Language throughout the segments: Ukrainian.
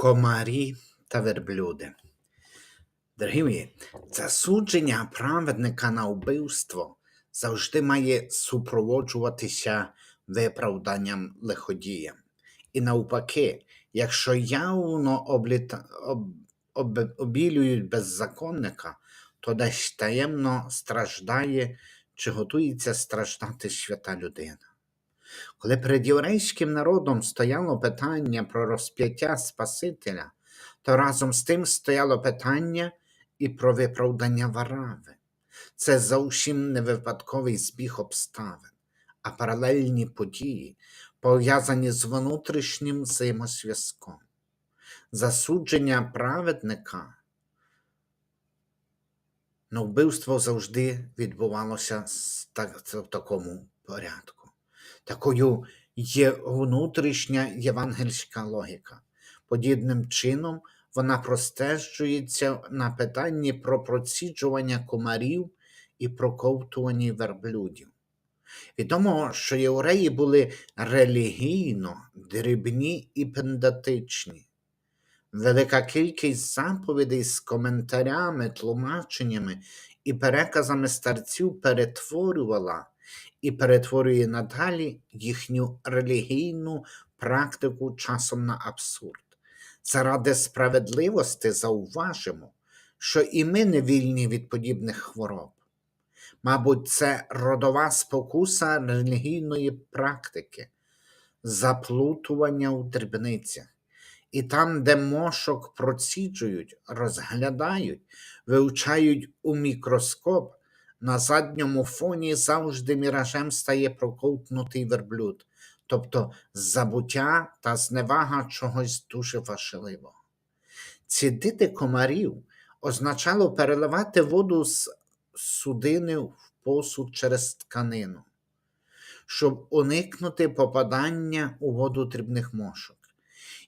комарі та верблюди. Дорогі мої, засудження праведника на вбивство завжди має супроводжуватися виправданням лиходія. І навпаки, якщо явно обліта... об... об... обілюють беззаконника, то десь таємно страждає чи готується страждати свята людина. Коли перед єврейським народом стояло питання про розп'яття Спасителя, то разом з тим стояло питання і про виправдання варави. Це зовсім не випадковий збіг обставин, а паралельні події, пов'язані з внутрішнім взаємозв'язком. Засудження праведника на вбивство завжди відбувалося в такому порядку. Такою є внутрішня євангельська логіка. Подібним чином вона простежується на питанні про проціджування комарів і проковтування верблюдів. Відомо, що євреї були релігійно дрібні і пендатичні. Велика кількість заповідей з коментарями, тлумаченнями і переказами старців перетворювала і перетворює надалі їхню релігійну практику часом на абсурд. Заради справедливості зауважимо, що і ми не вільні від подібних хвороб. Мабуть, це родова спокуса релігійної практики, заплутування у дрібницях. І там, де мошок проціджують, розглядають, вивчають у мікроскоп, на задньому фоні завжди міражем стає проковтнутий верблюд, тобто забуття та зневага чогось дуже важливого. Цідити комарів означало переливати воду з судини в посуд через тканину, щоб уникнути попадання у воду дрібних мошок.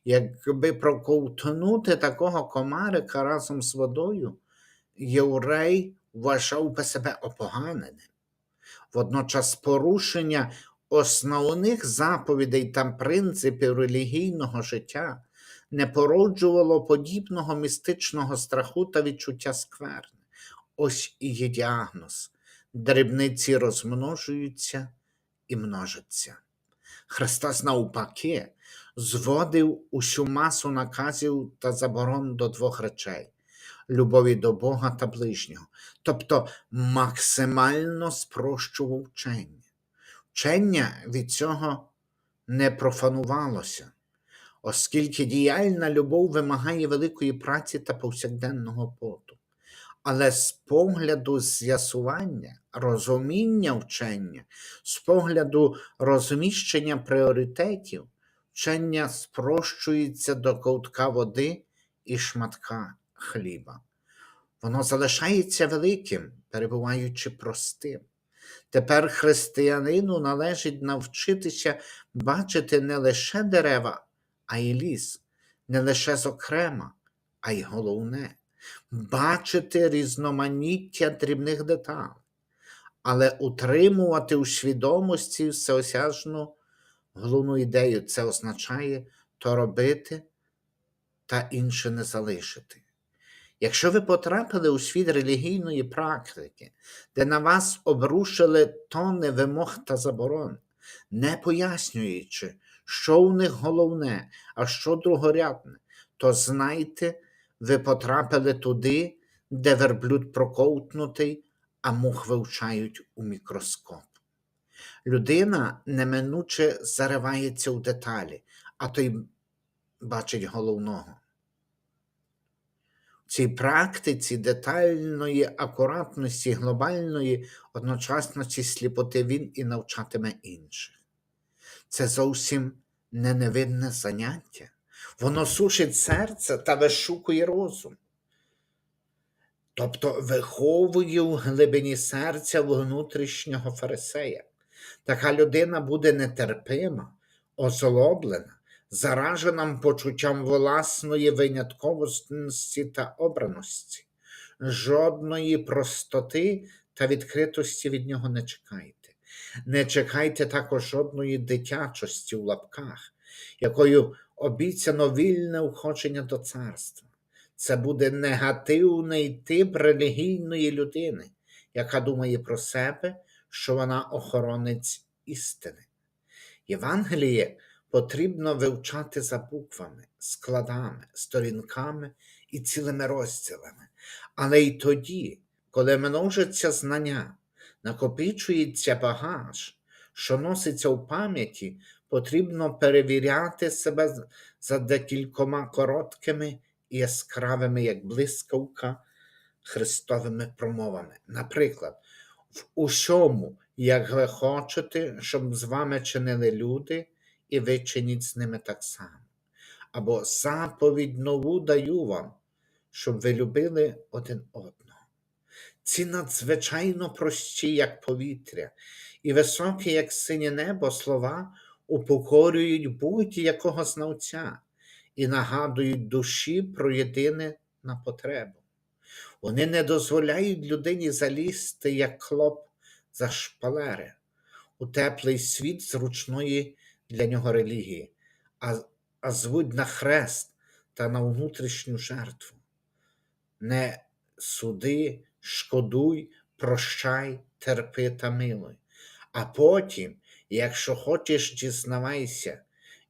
Якби проковтнути такого комарика разом з водою, єврей вважав би себе опоганеним. Водночас порушення основних заповідей та принципів релігійного життя не породжувало подібного містичного страху та відчуття скверни. Ось і є діагноз. Дрібниці розмножуються і множаться. Христос, навпаки, зводив усю масу наказів та заборон до двох речей любові до Бога та ближнього, тобто максимально спрощував вчення. Вчення від цього не профанувалося, оскільки діяльна любов вимагає великої праці та повсякденного поту. Але з погляду з'ясування, розуміння вчення, з погляду розміщення пріоритетів, вчення спрощується до ковтка води і шматка хліба. Воно залишається великим, перебуваючи простим. Тепер християнину належить навчитися бачити не лише дерева, а й ліс, не лише зокрема, а й головне, бачити різноманіття дрібних деталей, але утримувати у свідомості всеосяжну головну ідею. Це означає то робити та інше не залишити. Якщо ви потрапили у світ релігійної практики, де на вас обрушили тони вимог та заборон, не пояснюючи, що у них головне, а що другорядне, то знайте, ви потрапили туди, де верблюд проковтнутий, а мух вивчають у мікроскоп. Людина неминуче заривається у деталі, а то й бачить головного цій практиці детальної акуратності, глобальної одночасності сліпоти він і навчатиме інших. Це зовсім не невинне заняття. Воно сушить серце та вишукує розум. Тобто виховує в глибині серця внутрішнього фарисея. Така людина буде нетерпима, озлоблена, зараженим почуттям власної винятковості та обраності, жодної простоти та відкритості від нього не чекайте. Не чекайте також жодної дитячості в лапках, якою обіцяно вільне входження до царства. Це буде негативний тип релігійної людини, яка думає про себе, що вона охоронець істини. Євангеліє потрібно вивчати за буквами, складами, сторінками і цілими розділами. Але й тоді, коли множаться знання, накопичується багаж, що носиться в пам'яті, потрібно перевіряти себе за декількома короткими і яскравими, як блискавка, Христовими промовами. Наприклад, в усьому, як ви хочете, щоб з вами чинили люди, і ви чиніть з ними так само. Або заповідь нову даю вам, щоб ви любили один одного. Ці надзвичайно прості, як повітря, і високі, як синє небо, слова упокорюють будь-якого знавця і нагадують душі про єдине на потребу. Вони не дозволяють людині залізти, як клоп за шпалери, у теплий світ зручної для нього релігії, а, а звуть на хрест та на внутрішню жертву. Не суди, шкодуй, прощай, терпи та милуй. А потім, якщо хочеш, дізнавайся,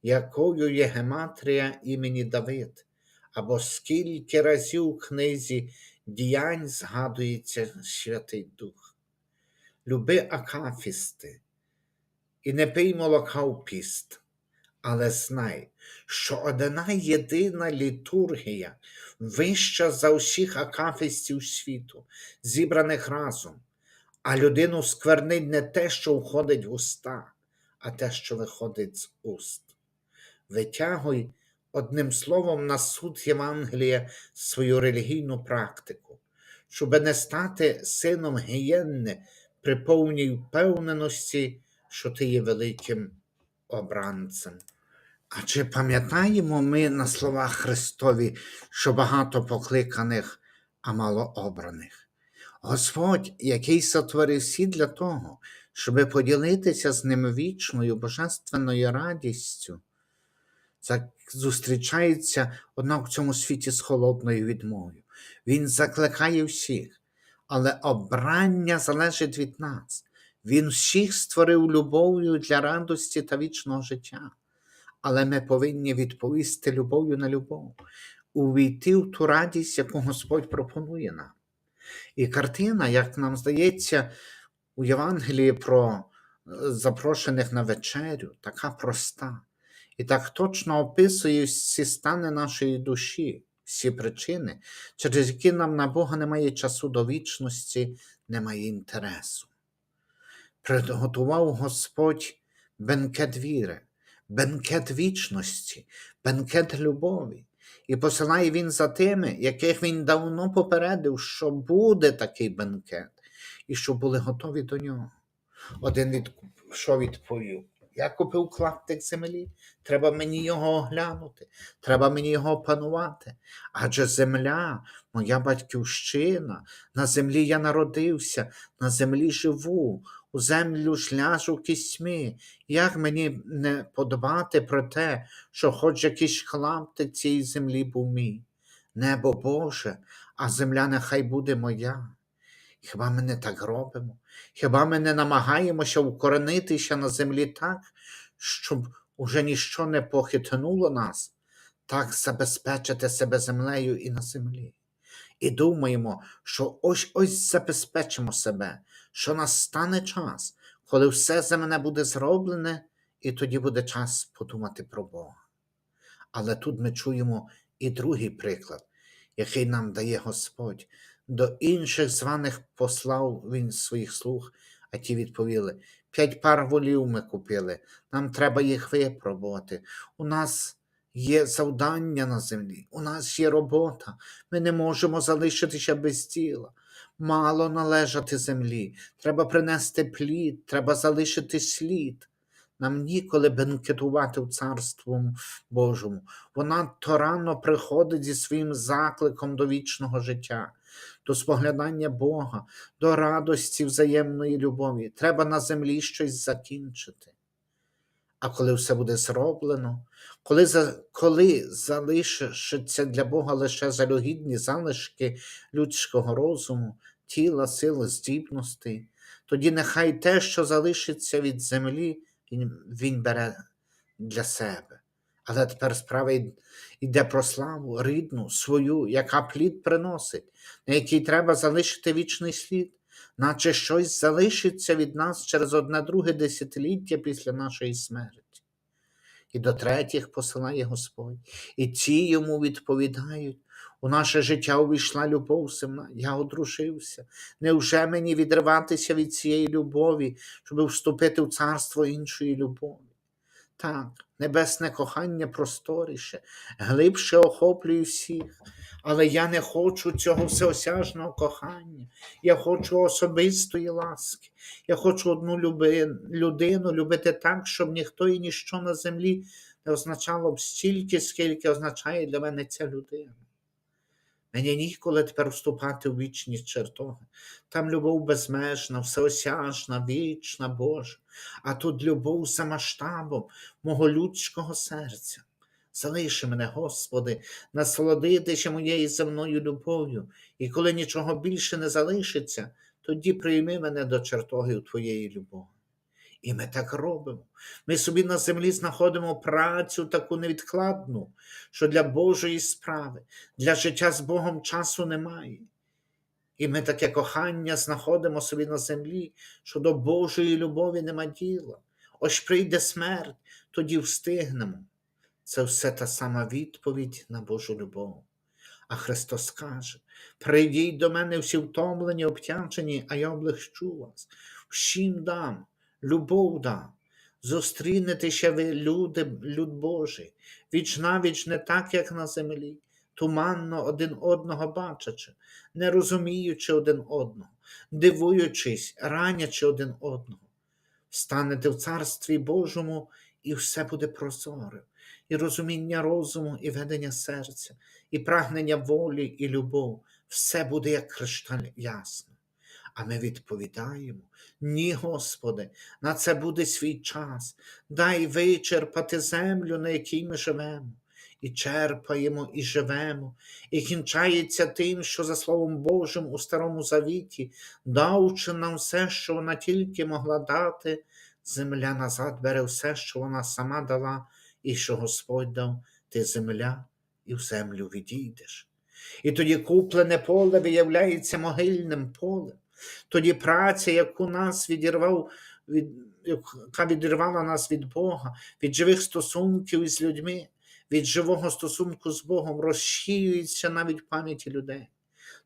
якою є гематрія імені Давид, або скільки разів у книзі діянь згадується Святий Дух. Люби акафісти і не пий молока піст, але знай, що одна єдина літургія вища за усіх акафістів світу, зібраних разом, а людину сквернить не те, що входить в уста, а те, що виходить з уст. Витягуй одним словом на суд Євангелія свою релігійну практику, щоб не стати сином гієнни при повній впевненості, що ти є великим обранцем. А чи пам'ятаємо ми на словах Христові, що багато покликаних, а мало обраних? Господь, який сотворив всі для того, щоб поділитися з ним вічною божественною радістю, зустрічається, однак в цьому світі з холодною відмовою. Він закликає всіх, але обрання залежить від нас. Він всіх створив любов'ю для радості та вічного життя. Але ми повинні відповісти любов'ю на любов, увійти в ту радість, яку Господь пропонує нам. І картина, як нам здається, у Євангелії про е, запрошених на вечерю, така проста. І так точно описує всі стани нашої душі, всі причини, через які нам на Бога немає часу до вічності, немає інтересу. Приготував Господь бенкет віри, бенкет вічності, бенкет любові. І посилає він за тими, яких він давно попередив, що буде такий бенкет, і що були готові до нього. Один від... що відповів? Я купив клаптик землі, треба мені його оглянути, треба мені його опанувати. Адже земля, моя батьківщина, на землі я народився, на землі живу, у землю ж ляжу кісьми. Як мені не подбати про те, що хоч якийсь клаптик цієї землі був мій? Небо Боже, а земля нехай буде моя. Хіба ми не так робимо? Хіба ми не намагаємося укоренитися на землі так, щоб уже ніщо не похитнуло нас, так забезпечити себе землею і на землі? І думаємо, що ось ось забезпечимо себе, що настане час, коли все земне буде зроблене, і тоді буде час подумати про Бога. Але тут ми чуємо і другий приклад, який нам дає Господь. До інших званих послав він своїх слуг, а ті відповіли: п'ять пар волів ми купили, нам треба їх випробувати. У нас є завдання на землі, у нас є робота, ми не можемо залишитися без діла. Мало належати землі, треба принести плід, треба залишити слід. Нам ніколи бенкетувати в Царством Божому. Вона то рано приходить зі своїм закликом до вічного життя, до споглядання Бога, до радості взаємної любові. Треба на землі щось закінчити. А коли все буде зроблено, коли, коли залишиться для Бога лише жалюгідні залишки людського розуму, тіла, сили, здібностей, тоді нехай те, що залишиться від землі, він, він бере для себе. Але тепер справа йде про славу, рідну, свою, яка плід приносить, на якій треба залишити вічний слід, наче щось залишиться від нас через одне друге десятиліття після нашої смерті. І до третіх посилає Господь, і ці йому відповідають. У наше життя увійшла любов земна, я одружився. Невже мені відриватися від цієї любові, щоб вступити в царство іншої любові? Так, небесне кохання просторіше, глибше охоплює всіх, але я не хочу цього всеосяжного кохання. Я хочу особистої ласки. Я хочу одну людину любити так, щоб ніхто і ніщо на землі не означало б стільки, скільки означає для мене ця людина. Мені ніколи тепер вступати у вічні чертоги. Там любов безмежна, всеосяжна, вічна, Божа, а тут любов за масштабом мого людського серця. Залиши мене, Господи, насолодитися моєю земною любов'ю, і коли нічого більше не залишиться, тоді прийми мене до чертоги у Твоєї любові. І ми так робимо. Ми собі на землі знаходимо працю таку невідкладну, що для Божої справи, для життя з Богом часу немає. І ми таке кохання знаходимо собі на землі, що до Божої любові нема діла. Ось прийде смерть, тоді встигнемо. Це все та сама відповідь на Божу любов. А Христос каже: прийдіть до мене всі втомлені, обтяжені, а я облегчу вас. Всім дам, любов дам. Зустрінетеся ви, люди, люд Божий, віч навіч не так, як на землі, туманно один одного бачачи, не розуміючи один одного, дивуючись, ранячи один одного. Станете в Царстві Божому, і все буде прозорим, і розуміння розуму, і ведення серця, і прагнення волі, і любов. Все буде як кришталь ясно. А ми відповідаємо: ні, Господи, на це буде свій час. Дай вичерпати землю, на якій ми живемо. І черпаємо, і живемо, і кінчається тим, що за Словом Божим у Старому Завіті, давши нам все, що вона тільки могла дати, земля назад бере все, що вона сама дала, і що Господь дав, ти земля, і в землю відійдеш. І тоді куплене поле виявляється могильним полем. Тоді праця, яку нас відірвав, від, яка відірвала нас від Бога, від живих стосунків із людьми, від живого стосунку з Богом, розширюється навіть в пам'яті людей.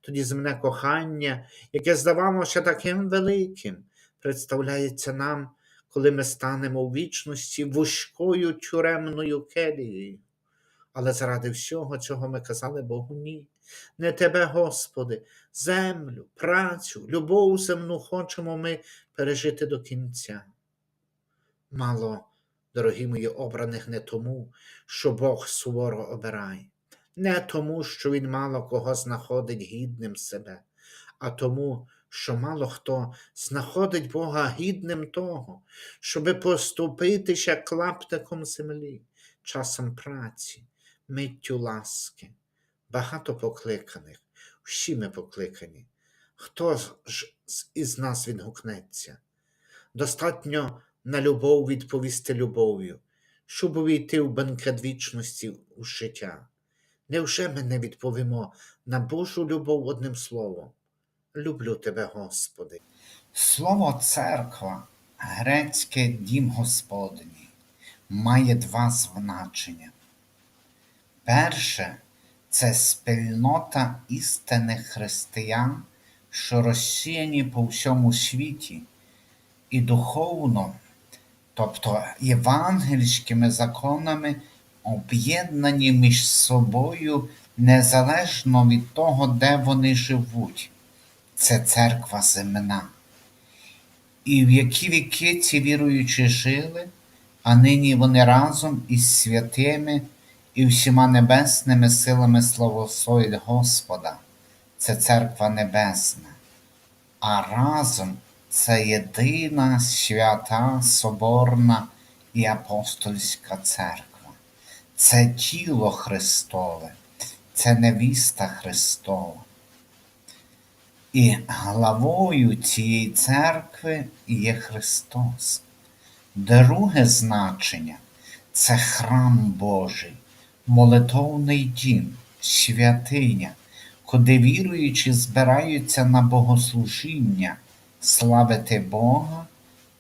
Тоді земне кохання, яке здавалося таким великим, представляється нам, коли ми станемо у вічності вузькою тюремною келією. Але заради всього цього ми казали Богу ні. Не тебе, Господи, землю, працю, любов земну хочемо ми пережити до кінця. Мало, дорогі мої, обраних не тому, що Бог суворо обирає, не тому, що Він мало кого знаходить гідним себе, а тому, що мало хто знаходить Бога гідним того, щоби поступитися клаптиком землі, часом праці, миттю ласки. Багато покликаних, всі ми покликані. Хто ж із нас відгукнеться? Достатньо на любов відповісти любов'ю, щоб увійти в бенкет вічності у життя. Невже ми не відповімо на Божу любов одним словом? Люблю тебе, Господи. Слово церква, грецьке дім Господній, має два значення. Перше це спільнота істинних християн, що розсіяні по всьому світі, і духовно, тобто євангельськими законами, об'єднані між собою незалежно від того, де вони живуть. Це церква земна. І в які віки ці віруючі жили, а нині вони разом із святими і всіма небесними силами славословять Господа. Це церква небесна. А разом це єдина свята, соборна і апостольська церква. Це тіло Христове, це невіста Христова. І главою цієї церкви є Христос. Друге значення це храм Божий, молитовний дім, святиня, куди віруючі збираються на богослужіння, славити Бога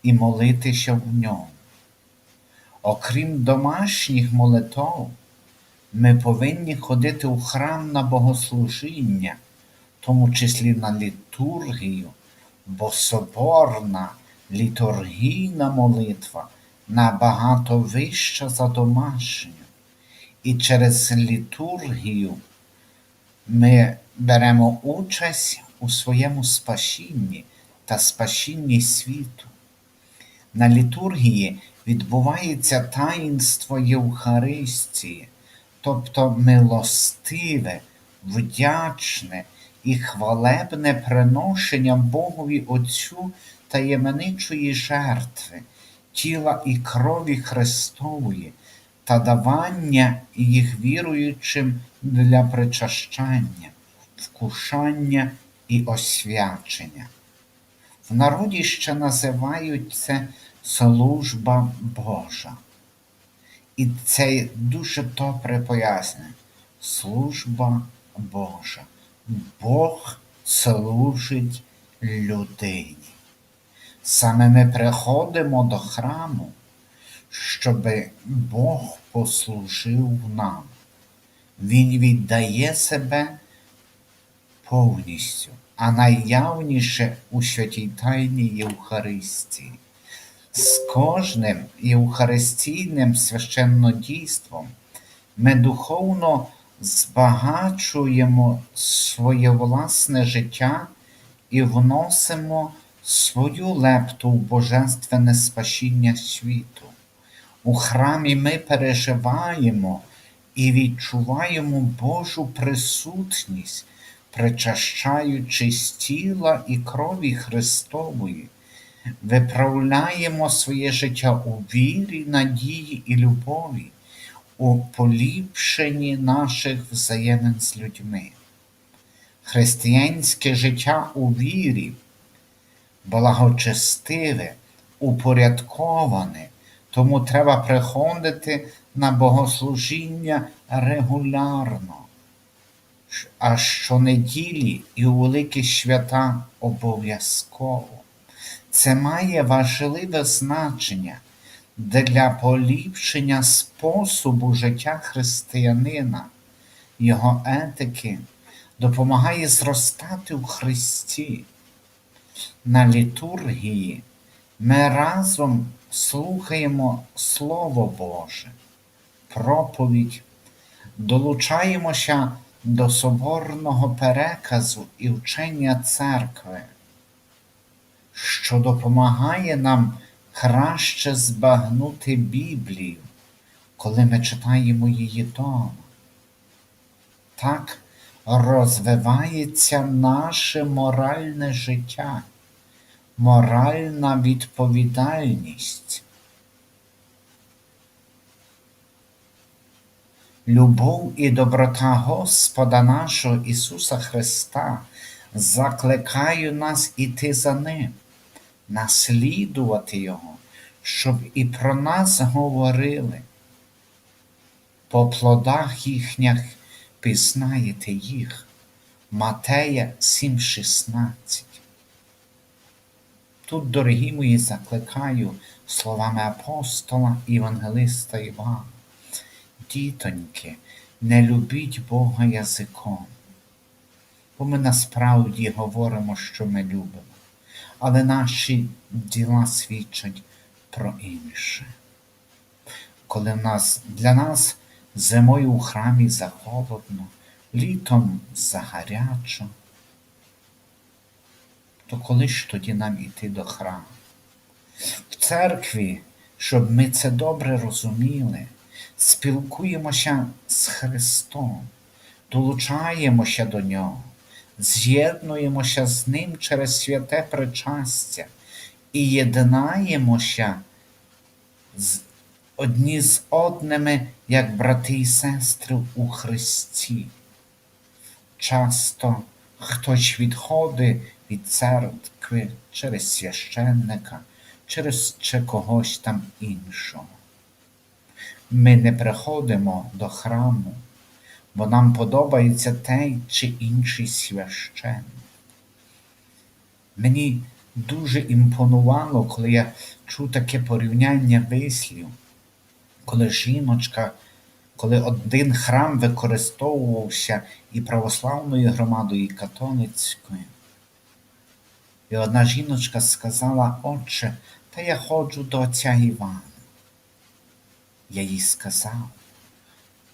і молитися в ньому. Окрім домашніх молитов, ми повинні ходити у храм на богослужіння, в тому числі на літургію, бо соборна літургійна молитва набагато вища за домашню. І через літургію ми беремо участь у своєму спасінні та спасінні світу. На літургії відбувається таїнство Євхаристії, тобто милостиве, вдячне і хвалебне приношення Богові Отцю таємничої жертви, тіла і крові Христової та давання їх віруючим для причащання, вкушання і освячення. В народі ще називають це служба Божа. І це дуже добре пояснює. Служба Божа. Бог служить людині. Саме ми приходимо до храму, щоб Бог послужив нам. Він віддає себе повністю, а найявніше у святій тайні Євхаристії. З кожним євхаристійним священнодійством ми духовно збагачуємо своє власне життя і вносимо свою лепту в божественне спасіння світу. У храмі ми переживаємо і відчуваємо Божу присутність, причащаючись тіла і крові Христової, виправляємо своє життя у вірі, надії і любові, у поліпшенні наших взаємин з людьми. Християнське життя у вірі благочестиве, упорядковане, тому треба приходити на богослужіння регулярно, а щонеділі і у великі свята обов'язково. Це має важливе значення для поліпшення способу життя християнина, його етики, допомагає зростати в Христі. На літургії ми разом слухаємо Слово Боже, проповідь, долучаємося до соборного переказу і вчення церкви, що допомагає нам краще збагнути Біблію, коли ми читаємо її дома. Так розвивається наше моральне життя, моральна відповідальність. Любов і доброта Господа нашого Ісуса Христа закликають нас іти за Ним, наслідувати Його, щоб і про нас говорили. По плодах їхніх пізнаєте їх. Матея 7,16. Тут, дорогі мої, закликаю словами апостола Євангелиста Івана. Дітоньки, не любіть Бога язиком, бо ми насправді говоримо, що ми любимо, але наші діла свідчать про інше. Коли в нас, для нас зимою у храмі захолодно, літом загарячо, то коли ж тоді нам іти до храму? В церкві, щоб ми це добре розуміли, спілкуємося з Христом, долучаємося до Нього, з'єднуємося з Ним через святе причастя і єднаємося з одні з одними, як брати і сестри у Христі. Часто хтось відходить від церкви через священника, через чи когось там іншого. Ми не приходимо до храму, бо нам подобається той чи інший священник. Мені дуже імпонувало, коли я чув таке порівняння вислів, коли жіночка, коли один храм використовувався і православною громадою, і католицькою. І одна жіночка сказала, отче, та я ходжу до отця Івана. Я їй сказав,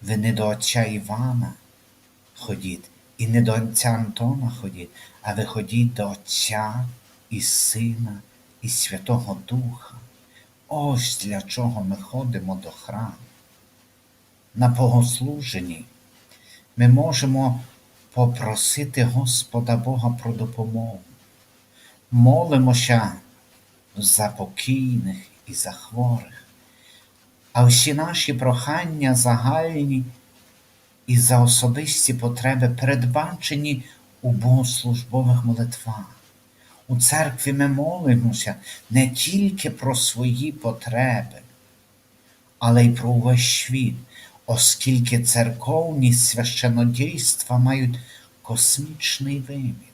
ви не до отця Івана ходіть, і не до отця Антона ходіть, а ви ходіть до Отця і Сина, і Святого Духа. Ось для чого ми ходимо до храму. На богослуженні ми можемо попросити Господа Бога про допомогу. Молимося за покійних і за хворих, а всі наші прохання загальні і за особисті потреби передбачені у богослужбових молитвах. У церкві ми молимося не тільки про свої потреби, але й про увесь світ, оскільки церковні священодійства мають космічний вимір.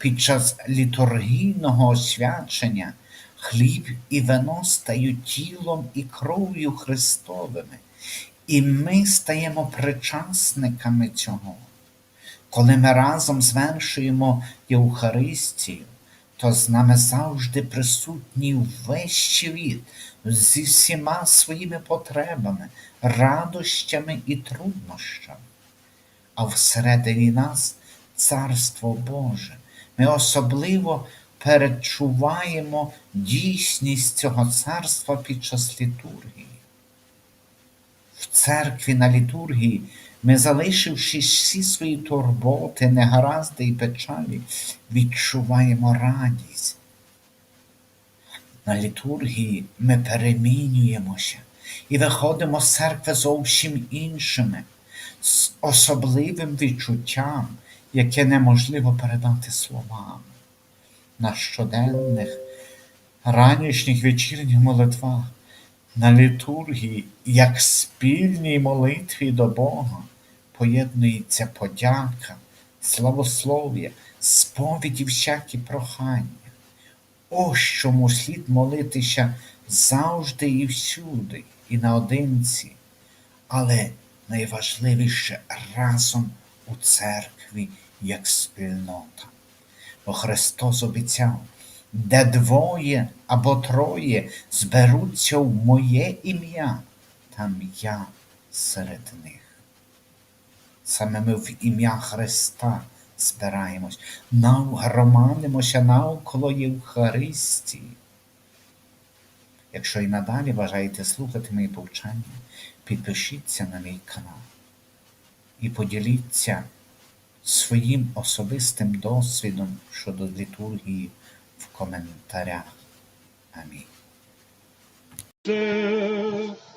Під час літургійного освячення хліб і вино стають тілом і кров'ю Христовими, і ми стаємо причасниками цього. Коли ми разом звершуємо Євхаристію, то з нами завжди присутній весь світ зі всіма своїми потребами, радощами і труднощами. А всередині нас Царство Боже. Ми особливо перечуваємо дійсність цього царства під час літургії. В церкві на літургії ми, залишивши всі свої турботи, негаразди і печалі, відчуваємо радість. На літургії ми перемінюємося і виходимо з церкви зовсім іншими, з особливим відчуттям, яке неможливо передати словами. На щоденних, ранішніх вечірніх молитвах, на літургії, як спільній молитві до Бога, поєднується подяка, славослов'я, сповіді всякі прохання. Ось чому слід молитися завжди і всюди, і наодинці, але найважливіше разом у церкві як спільнота. Бо Христос обіцяв, де двоє або троє зберуться в моє ім'я, там я серед них. Саме ми в ім'я Христа збираємось, громадимося навколо Євхаристії. Якщо і надалі бажаєте слухати мої повчання, підпишіться на мій канал і поділіться своїм особистим досвідом щодо літургії в коментарях. Амінь. Це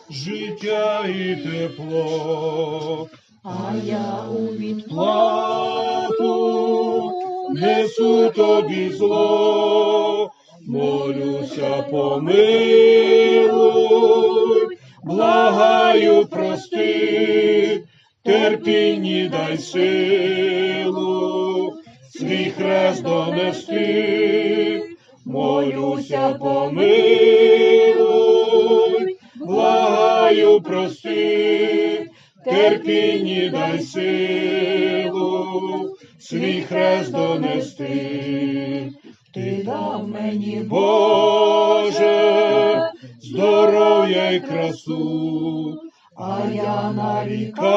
життя і тепло, А я у плату несу тобі зло, молюся помилуй, благаю прости, терпінні дай силу, свій хрест донести, молюся помилуй, благаю прости, терпінні дай силу, свій хрест донести. ти дав мені Боже, здоров'я й красу, а я нарікання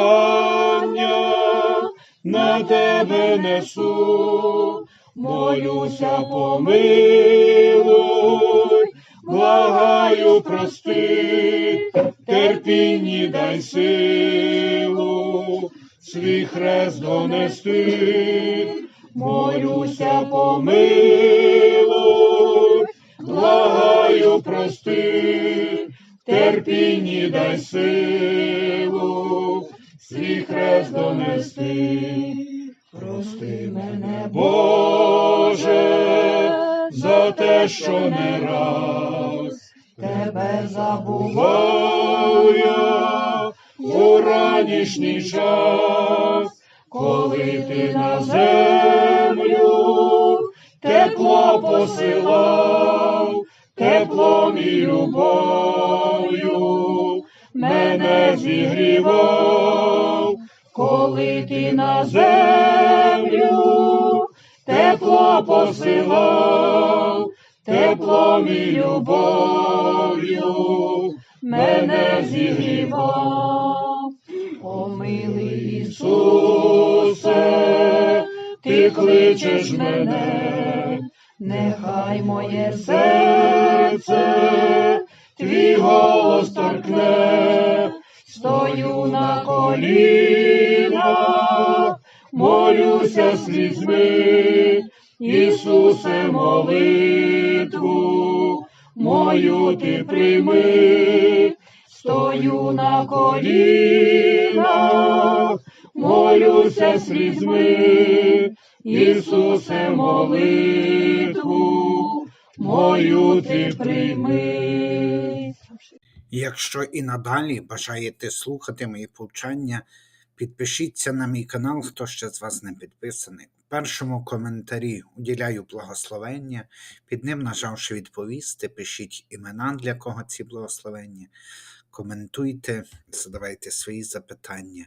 на тебе несу, молюся помилуй, благаю прости, терпінні дай силу, свій хрест донести, молюся помилуй, благаю прости, терпінні дай силу, свій хрест донести. Прости мене, Боже, за те, що не раз Тебе забував, я у ранішній час, коли ти на землю тепло посилав, теплом і любов'ю мене зігрівав, коли ти на землю тепло посилав, теплом і любов'ю мене зігрівав. помилуй Ісусе, ти кличеш мене, нехай моє серце, твій голос торкне, стою на колінах, молюся слізьми, Ісусе, молитву, мою ти прийми, стою на колінах, молюся слізьми, Ісусе, молитву, мою ти прийми. Якщо і надалі бажаєте слухати мої повчання, підпишіться на мій канал, хто ще з вас не підписаний. У першому коментарі уділяю благословення, під ним нажавши відповісти, пишіть імена, для кого ці благословення, коментуйте, задавайте свої запитання.